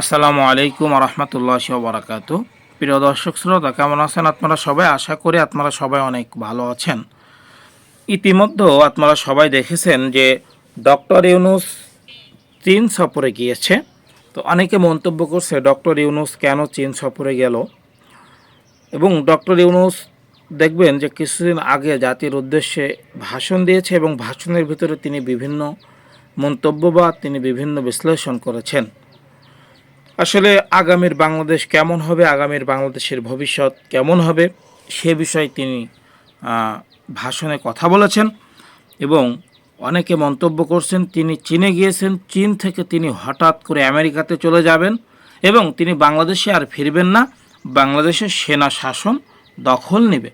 আসসালামু আলাইকুম রহমতুল্লাহ বারাকাতু প্রিয় দর্শক শ্রোতা, কেমন আছেন আপনারা সবাই? আশা করি আপনারা সবাই অনেক ভালো আছেন। ইতিমধ্যে আপনারা সবাই দেখেছেন যে ডক্টর ইউনুস চীন সফরে গিয়েছে। তো অনেকে মন্তব্য করছে, ডক্টর ইউনুস কেন চীন সফরে গেল? এবং ডক্টর ইউনুস দেখবেন যে কিছুদিন আগে জাতির উদ্দেশ্যে ভাষণ দিয়েছে এবং ভাষণের ভিতরে তিনি বিভিন্ন মন্তব্য বা তিনি বিভিন্ন বিশ্লেষণ করেছেন। আসলে আগামীর বাংলাদেশ কেমন হবে, আগামীর বাংলাদেশের ভবিষ্যৎ কেমন হবে, সে বিষয়ে তিনি ভাষণে কথা বলেছেন এবং অনেকে মন্তব্য করছেন, তিনি চীনে গিয়েছেন, চীন থেকে তিনি হঠাৎ করে আমেরিকাতে চলে যাবেন এবং তিনি বাংলাদেশে আর ফিরবেন না, বাংলাদেশের সেনা শাসন দখল নেবে।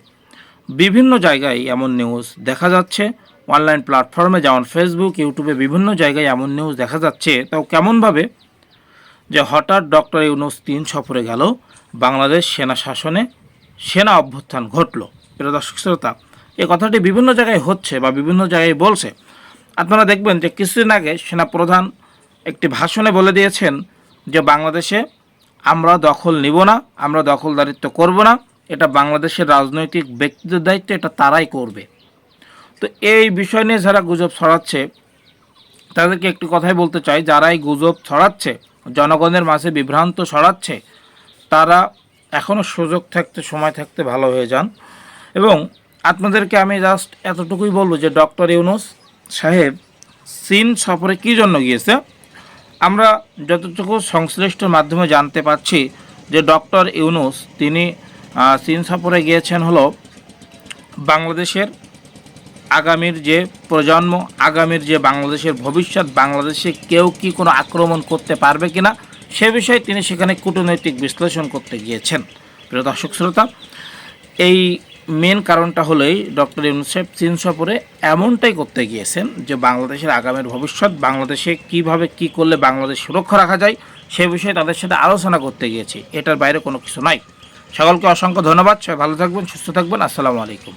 বিভিন্ন জায়গায় এমন নিউজ দেখা যাচ্ছে, অনলাইন প্ল্যাটফর্মে যেমন ফেসবুক ইউটিউবে বিভিন্ন জায়গায় এমন নিউজ দেখা যাচ্ছে, তাও কেমনভাবে যে হঠাৎ ডক্টর ইউনুস তিন সফরে গেল, বাংলাদেশ সেনা শাসনে সেনা অভ্যুত্থান ঘটল। প্রিয় দর্শক, শ্রোতা, এই কথাটি বিভিন্ন জায়গায় হচ্ছে বা বিভিন্ন জায়গায় বলছে। আপনারা দেখবেন যে কিছুদিন আগে সেনা প্রধান একটি ভাষণে বলে দিয়েছেন যে বাংলাদেশে আমরা দখল নিব না, আমরা দখলদারিত্ব করব না, এটা বাংলাদেশের রাজনৈতিক ব্যক্তিদের দায়িত্ব, এটা তারাই করবে। তো এই বিষয় নিয়ে যারা গুজব ছড়াচ্ছে, তাদেরকে একটি কথাই বলতে চাই যারা এই গুজব ছড়াচ্ছে জনগণের মাঝে বিভ্রান্ত সরাচ্ছে তারা এখনও সুযোগ থাকতে, সময় থাকতে ভালো হয়ে যান। এবং আপনাদেরকে আমি জাস্ট এতটুকুই বলব যে ডক্টর ইউনুস সাহেব চীন সফরে কী জন্য গিয়েছে? আমরা যতটুকু সংশ্লিষ্ট মাধ্যমে জানতে পারছি যে ডক্টর ইউনুস তিনি চীন সফরে গিয়েছেন হলো বাংলাদেশের আগামীর যে প্রজন্ম, আগামীর যে বাংলাদেশের ভবিষ্যৎ, বাংলাদেশে কেউ কি কোনো আক্রমণ করতে পারবে কিনা, সে বিষয়ে তিনি সেখানে কূটনৈতিক বিশ্লেষণ করতে গিয়েছেন। প্রিয় দর্শক শ্রোতা, এই মেন কারণটা হলেই ডক্টর ইউনুসেফ চীন সফরে এমনটাই করতে গিয়েছেন যে বাংলাদেশের আগামীর ভবিষ্যৎ, বাংলাদেশে কীভাবে কি করলে বাংলাদেশ সুরক্ষা রাখা যায়, সে বিষয়ে তাদের সাথে আলোচনা করতে গিয়েছি। এটার বাইরে কোনো কিছু নাই। সকলকে অসংখ্য ধন্যবাদ। সবাই ভালো থাকবেন, সুস্থ থাকবেন। আসসালামু আলাইকুম।